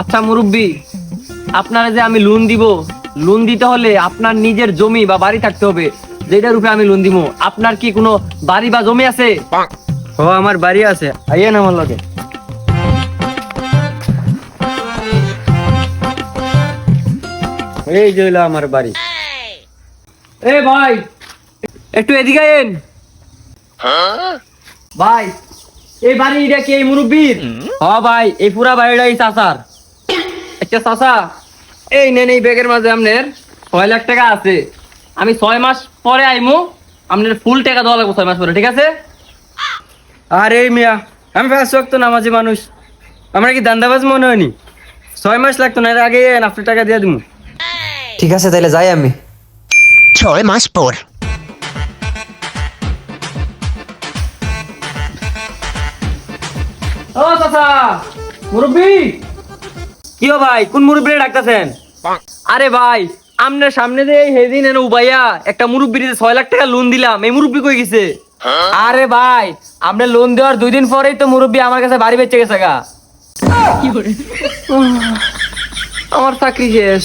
আচ্ছা মুরব্বী আপনারা যে আমি লোন দিব লোন দিতে হলে আপনার নিজের জমি বা বাড়ি থাকতে হবে। যেটার উপরে আমি লোন দিব আপনার কি কোনো বাড়ি বা জমি আছে? ও আমার বাড়ি আছে। আইয়েন আমার লগে। এই যে হইল আমার বাড়ি। এ ভাই একটু এদিকে আইন ভাই এই বাড়ি এটা কি এই মুরব্বীর? হ ভাই এই পুরা বাড়িটা এই চাচার। একটা চাচা? এই নেন এই ব্যাগের মাঝে আপনার। ছয় লাখ টাকা আছে। আমি ছয় মাস পরে আইমু আপনার ফুল টাকা দেওয়া লাগবে ছয় মাস পরে ঠিক আছে? আরে মিয়া আমি ফার্স্ট ওয়াক্ত নামাজি মানুষ। আমরা কি দান্দাবাজ মনে হয়নি? ছয় মাস লাগতো না এর আগে আপনার টাকা দিয়ে দিমু। ঠিক আছে তাহলে যাই আমি। ছয় মাস পর। ও চাচা মুরব্বী! কি ও ভাই কোন মুরব্বী ডাকতেছেন? আরে ভাই আমনের সামনে যে হেদিন এনে উবাইয়া একটা মুরব্বীর ছয় লাখ টাকা লোন দিলাম এই মুরব্বী কই গেছে? আরে ভাই আপনি লোন দেওয়ার দুই দিন পরেই তো মুরব্বী আমার কাছে বাড়ি বেচে গেছে গা। আমার চাকরি শেষ।